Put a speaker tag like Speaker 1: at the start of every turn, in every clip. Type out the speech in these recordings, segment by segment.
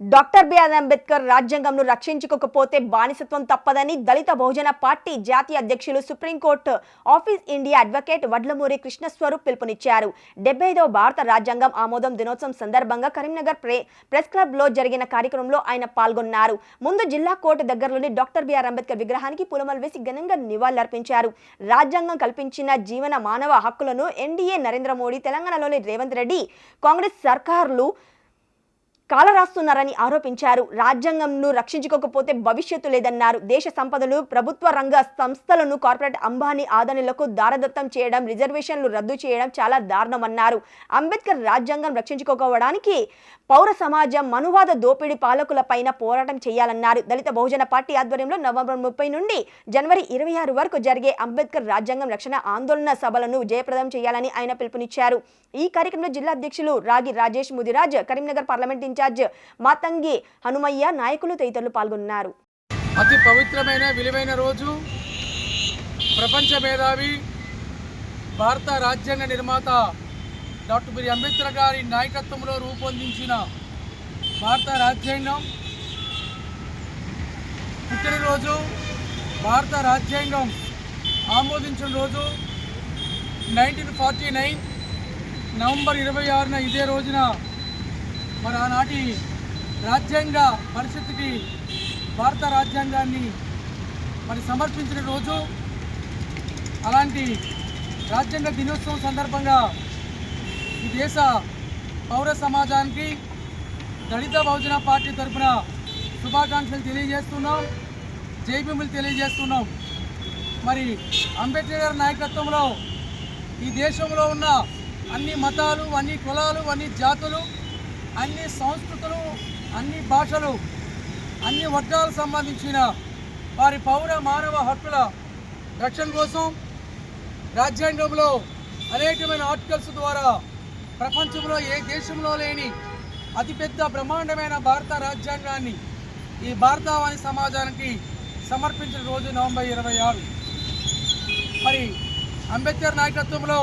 Speaker 1: Doctor BR Ambedkar రాజ్యాంగంను రక్షించుకోకపోతే బానిసత్వం తప్పదని దళిత బహుజన పార్టీ జాతీయ అధ్యక్షులు supreme court office India advocate Vadlamuri Krishnaswaroop పిలుపునిచ్చారు. డెబ్బై ఐదవ భారత రాజ్యాంగం ఆమోదం దినోత్సవం సందర్భంగా కరీంనగర్ ప్రే ప్రెస్ క్లబ్లో జరిగిన కార్యక్రమంలో ఆయన పాల్గొన్నారు. ముందు జిల్లా కోర్టు దగ్గరలోని డాక్టర్ బిఆర్ అంబేద్కర్ విగ్రహానికి పులమలు వేసి ఘనంగా నివాళులర్పించారు. రాజ్యాంగం కల్పించిన జీవన మానవ హక్కులను ఎన్డీఏ నరేంద్ర మోడీ తెలంగాణలోని రేవంత్ రెడ్డి కాంగ్రెస్ సర్కారులు కాలరాస్తున్నారని ఆరోపించారు. రాజ్యాంగంను రక్షించుకోకపోతే భవిష్యత్తు లేదన్నారు. దేశ సంపదలు ప్రభుత్వ రంగ సంస్థలను కార్పొరేట్ అంబానీ ఆదానులకు దారదత్తం చేయడం రిజర్వేషన్లు రద్దు చేయడం చాలా దారుణమన్నారు. అంబేద్కర్ రాజ్యాంగం రక్షించుకోవడానికి పౌర సమాజం మనువాద దోపిడీ పాలకులపైన పోరాటం చేయాలన్నారు. దళిత బహుజన పార్టీ ఆధ్వర్యంలో నవంబర్ ముప్పై నుండి జనవరి ఇరవై ఆరు వరకు జరిగే అంబేద్కర్ రాజ్యాంగం రక్షణ ఆందోళన సభలను జయప్రదం చేయాలని ఆయన పిలుపునిచ్చారు. ఈ కార్యక్రమంలో జిల్లా అధ్యక్షులు రాగి రాజేష్ ముదిరాజ్ కరీంనగర్ పార్లమెంట్ ఇన్ఛార్జ్ మాతంగి హనుమయ్య నాయకులు తదితరులు పాల్గొన్నారు.
Speaker 2: అతి పవిత్రమైన విలువైన రోజు. ప్రపంచ మేధావి భారత రాజ్యాంగ నిర్మాత డాక్టర్ బిఆర్ అంబేద్కర్ గారి నాయకత్వంలో రూపొందించిన భారత రాజ్యాంగం. పుట్టినరోజు భారత రాజ్యాంగం ఆమోదించిన రోజు నైన్టీన్ ఫార్టీ నైన్ నవంబర్ ఇరవై ఆరున ఇదే రోజున మరి ఆనాటి రాజ్యాంగ పరిస్థితికి భారత రాజ్యాంగాన్ని మరి సమర్పించిన రోజు అలాంటి రాజ్యాంగ దినోత్సవం సందర్భంగా ఈ దేశ పౌర సమాజానికి దళిత బహుజన పార్టీ తరఫున శుభాకాంక్షలు తెలియజేస్తున్నాం. జైభీములు తెలియజేస్తున్నాం. మరి అంబేద్కర్ గారి నాయకత్వంలో ఈ దేశంలో ఉన్న అన్ని మతాలు అన్ని కులాలు అన్ని జాతులు అన్ని సంస్కృతులు అన్ని భాషలు అన్ని వర్గాలకు సంబంధించిన వారి పౌర మానవ హక్కుల రక్షణ కోసం రాజ్యాంగంలో అనేకమైన ఆర్టికల్స్ ద్వారా ప్రపంచంలో ఏ దేశంలో లేని అతిపెద్ద బ్రహ్మాండమైన భారత రాజ్యాంగాన్ని ఈ భారతావాణి సమాజానికి సమర్పించిన రోజు నవంబర్ ఇరవై ఆరు. మరి అంబేద్కర్ నాయకత్వంలో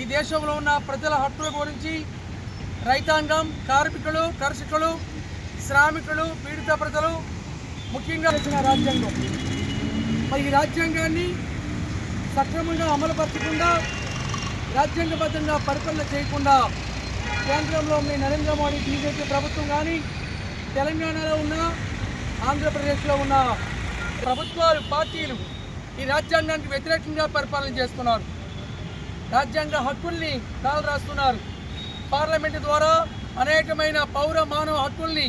Speaker 2: ఈ దేశంలో ఉన్న ప్రజల హక్కుల గురించి రైతాంగం కార్మికులు కర్షకులు శ్రామికులు పీడిత ప్రజలు ముఖ్యంగా వచ్చిన రాజ్యాంగం. మరి ఈ రాజ్యాంగాన్ని సక్రమంగా అమలుపరచకుండా రాజ్యాంగబద్ధంగా పరిపాలన చేయకుండా కేంద్రంలో మీ నరేంద్ర మోడీ బీజేపీ ప్రభుత్వం కానీ తెలంగాణలో ఉన్న ఆంధ్రప్రదేశ్లో ఉన్న ప్రభుత్వాలు పార్టీలు ఈ రాజ్యాంగానికి వ్యతిరేకంగా పరిపాలన చేస్తున్నారు. రాజ్యాంగ హక్కుల్ని కాలు రాస్తున్నారు పార్లమెంటు ద్వారా అనేకమైన పౌర మానవ హక్కుల్ని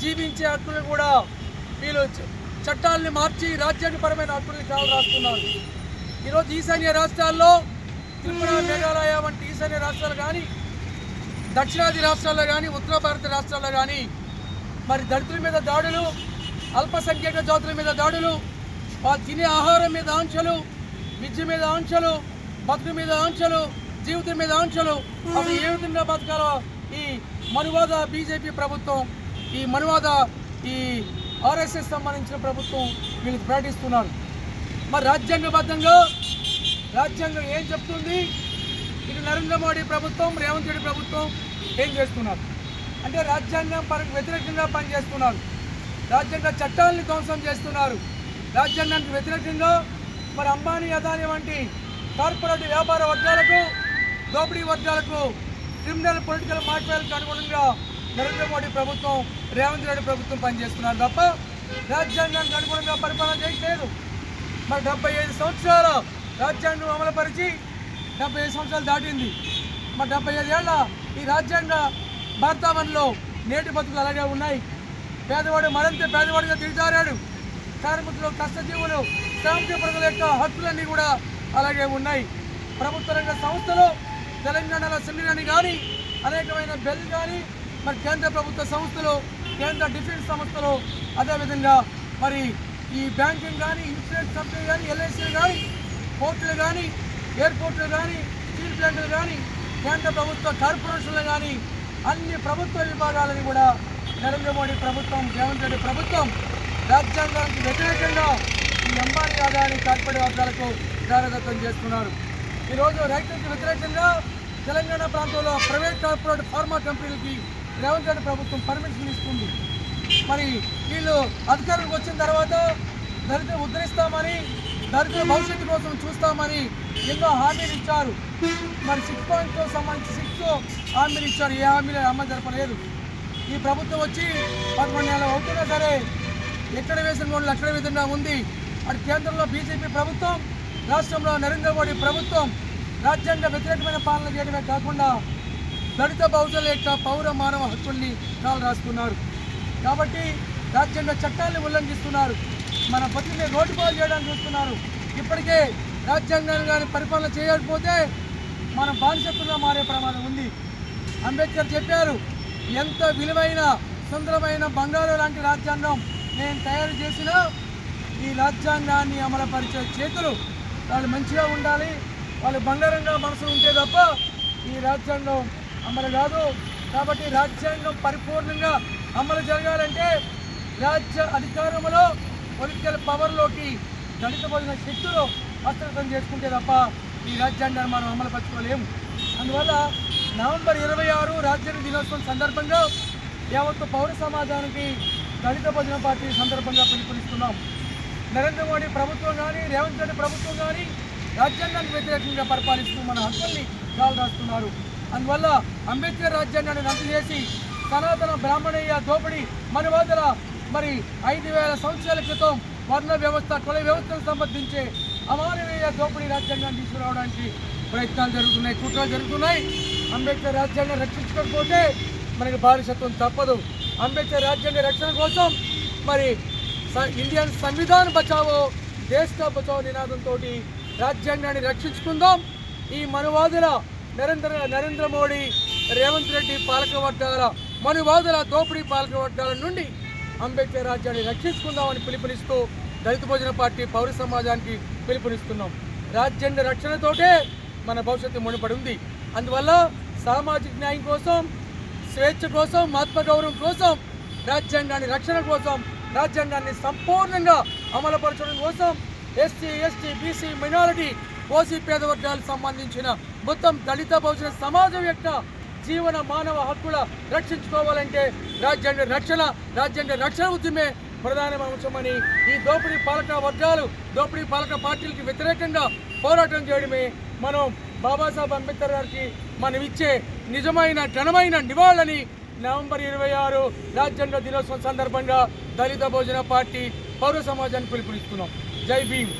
Speaker 2: జీవించే హక్కుల్ని కూడా వీళ్ళు చట్టాలని మార్చి రాజ్యాంగపరమైన హక్కుల్ని కాలు రాస్తున్నారు. ఈరోజు ఈశాన్య రాష్ట్రాల్లో త్రిపుర మేఘాలయ వంటి ఈశాన్య రాష్ట్రాలు కానీ దక్షిణాది రాష్ట్రాల్లో కానీ ఉత్తర భారత రాష్ట్రాల్లో కానీ మరి దళితుల మీద దాడులు అల్పసంఖ్యాక జాతుల మీద దాడులు వాళ్ళు తినే ఆహారం మీద ఆంక్షలు విద్య మీద ఆంక్షలు బతుకు మీద ఆంక్షలు జీవితం మీద ఆంక్షలు. అసలు ఏ విధంగా బతకాలో ఈ మనువాద బీజేపీ ప్రభుత్వం ఈ మనువాద ఈ ఆర్ఎస్ఎస్ సంబంధించిన ప్రభుత్వం వీళ్ళు ప్రకటిస్తున్నారు. మరి రాజ్యాంగబద్ధంగా రాజ్యాంగం ఏం చెప్తుంది? ఇటు నరేంద్ర మోడీ ప్రభుత్వం రేవంత్ రెడ్డి ప్రభుత్వం ఏం చేస్తున్నారు? అంటే రాజ్యాంగం పరకు వ్యతిరేకంగా పనిచేస్తున్నారు. రాజ్యాంగ చట్టాలని ధ్వంసం చేస్తున్నారు. రాజ్యాంగానికి వ్యతిరేకంగా మరి అంబానీ అదాని వంటి కార్పొరేట్ వ్యాపార వర్గాలకు దోపిడీ వర్గాలకు క్రిమినల్ పొలిటికల్ మాట్లాడాలకు అనుగుణంగా నరేంద్ర మోడీ ప్రభుత్వం రేవంత్ రెడ్డి ప్రభుత్వం పనిచేస్తున్నారు తప్ప రాజ్యాంగానికి అనుగుణంగా పరిపాలన చేయట్లేదు. మరి డెబ్బై ఐదు సంవత్సరాల రాజ్యాంగం అమలుపరిచి డెబ్బై ఐదు సంవత్సరాలు దాటింది. మరి డెబ్బై ఐదు ఏళ్ళ ఈ రాజ్యాంగ భారతావనిలో నేటి బతుకులు అలాగే ఉన్నాయి. పేదవాడు మరింత పేదవాడిగా దిగజారాడు. కార్మికులు కష్టజీవులు శ్రామిక ప్రజల యొక్క హక్కులన్నీ కూడా అలాగే ఉన్నాయి. ప్రభుత్వ రంగ సంస్థలు తెలంగాణలో సింగరేణి కానీ అనేకమైన బెల్ కానీ మరి కేంద్ర ప్రభుత్వ సంస్థలు కేంద్ర డిఫెన్స్ సంస్థలు అదేవిధంగా మరి ఈ బ్యాంకింగ్ కానీ ఇన్సూరెన్స్ కంపెనీ కానీ ఎల్ఐసీలు కానీ పోర్టులు కానీ ఎయిర్పోర్టులు కానీ స్టీల్ ప్లాంట్లు కానీ కేంద్ర ప్రభుత్వ కార్పొరేషన్లు కానీ అన్ని ప్రభుత్వ విభాగాలని కూడా నరేంద్ర మోడీ ప్రభుత్వం రేవంత్ రెడ్డి ప్రభుత్వం రాజ్యాంగానికి వ్యతిరేకంగా ఈ అంబానీ ఆదాయాన్ని కార్పొరేట్ వర్గాలకు దారదత్తం చేస్తున్నారు. ఈరోజు రైతులకు వ్యతిరేకంగా తెలంగాణ ప్రాంతంలో ప్రైవేట్ కార్పొరేట్ ఫార్మా కంపెనీలకి రేవంత్ రెడ్డి ప్రభుత్వం పర్మిషన్ ఇస్తుంది మరి వీళ్ళు అధికారులకు వచ్చిన తర్వాత దళితులు ఉద్ధరిస్తామని దళితుల భవిష్యత్తు కోసం చూస్తామని ఎన్నో హామీలు ఇచ్చారు. మరి సిక్స్ పాయింట్తో సంబంధించి సిక్స్ హామీలు ఇచ్చారు. ఏ హామీలు అమలు జరపలేదు. ఈ ప్రభుత్వం వచ్చి పదకొండు నెలలు అవుతున్నా సరే ఎక్కడ వేసిన వాళ్ళు అక్కడ విధంగా ఉంది. అటు కేంద్రంలో బీజేపీ ప్రభుత్వం రాష్ట్రంలో నరేంద్ర మోడీ ప్రభుత్వం రాజ్యాంగ వ్యతిరేకమైన పాలన చేయడమే కాకుండా దళిత బహుజనుల యొక్క పౌర మానవ హక్కుల్ని కాలు రాస్తున్నారు. కాబట్టి రాజ్యాంగ చట్టాలను ఉల్లంఘిస్తున్నారు. మన బతుకుని రోడ్డు పాలు చేయడానికి చూస్తున్నారు. ఇప్పటికే రాజ్యాంగాన్ని కానీ పరిపాలన చేయకపోతే మనం బానిసత్వంగా మారే ప్రమాదం ఉంది. అంబేద్కర్ చెప్పారు ఎంత విలువైన సుందరమైన బంగారు లాంటి రాజ్యాంగం నేను తయారు చేసిన ఈ రాజ్యాంగాన్ని అమలుపరిచే చేతులు వాళ్ళు మంచిగా ఉండాలి వాళ్ళు బంగారంగా మనసు ఉంటే తప్ప ఈ రాజ్యాంగం అమలు కాదు. కాబట్టి రాజ్యాంగం పరిపూర్ణంగా అమలు జరగాలంటే రాజ్య అధికారంలో పొలిటికల్ పవర్లోకి దళిత భోజన శక్తులు హస్తగతం చేసుకుంటే తప్ప ఈ రాజ్యాంగాన్ని మనం అమలు పరచుకోలేము. అందువల్ల నవంబర్ ఇరవై ఆరు రాజ్యాంగ దినోత్సవం సందర్భంగా యావత్తు పౌర సమాజానికి దళిత భోజన పార్టీ సందర్భంగా పిలుపునిస్తున్నాం. నరేంద్ర మోడీ ప్రభుత్వం కానీ రేవంత్ రెడ్డి ప్రభుత్వం కానీ రాజ్యాంగానికి వ్యతిరేకంగా పరిపాలిస్తూ మన హక్కుల్ని కాలు రాస్తున్నారు. అందువల్ల అంబేద్కర్ రాజ్యాంగాన్ని రద్దు చేసి సనాతన బ్రాహ్మణయ్య దోపిడీ మనవాదల మరి ఐదు వేల సంవత్సరాల క్రితం వర్ణ వ్యవస్థ కుల వ్యవస్థకు సంబంధించే అమానవీయ దోపిడీ రాజ్యాంగాన్ని తీసుకురావడానికి ప్రయత్నాలు జరుగుతున్నాయి కుట్రలు జరుగుతున్నాయి. అంబేద్కర్ రాజ్యాంగం రక్షించకపోతే మనకి బానిసత్వం తప్పదు. అంబేద్కర్ రాజ్యాంగ రక్షణ కోసం మరి ఇండియన్ సంవిధాన బచావో దేశ బచావో నినాదంతో రాజ్యాంగాన్ని రక్షించుకుందాం. ఈ మనువాదుల నరేంద్ర నరేంద్ర మోడీ రేవంత్ రెడ్డి పాలక వర్గాల మనువాదుల దోపిడీ పాలక వర్గాల నుండి అంబేద్కర్ రాజ్యాన్ని రక్షించుకుందామని పిలుపునిస్తూ దళిత భోజన పార్టీ పౌర సమాజానికి పిలుపునిస్తున్నాం. రాజ్యాంగ రక్షణతోటే మన భవిష్యత్తు ముడిపడి ఉంది. అందువల్ల సామాజిక న్యాయం కోసం స్వేచ్ఛ కోసం ఆత్మగౌరవం కోసం రాజ్యాంగాన్ని రక్షణ కోసం రాజ్యాంగాన్ని సంపూర్ణంగా అమలుపరచడం కోసం SC ST BC minority OC పేద వర్గాలకు సంబంధించిన మొత్తం దళిత బహుజన సమాజం యొక్క జీవన మానవ హక్కుల రక్షించుకోవాలంటే రాజ్యాంగ రక్షణ రాజ్యాంగ రక్షణ ఉద్యమే ప్రధాన అంశమని ఈ దోపిడీ పాలక వర్గాలు దోపిడీ పాలక పార్టీలకి వ్యతిరేకంగా పోరాటం చేయడమే మనం బాబాసాహెబ్ అంబేద్కర్ గారికి మనం ఇచ్చే నిజమైన ఘనమైన నివాళులని నవంబర్ ఇరవై ఆరు రాజ్యాంగ దినోత్సవం సందర్భంగా దళిత భోజన పార్టీ పౌర సమాజాన్ని పిలుపునిస్తున్నాం. జై భీమ్.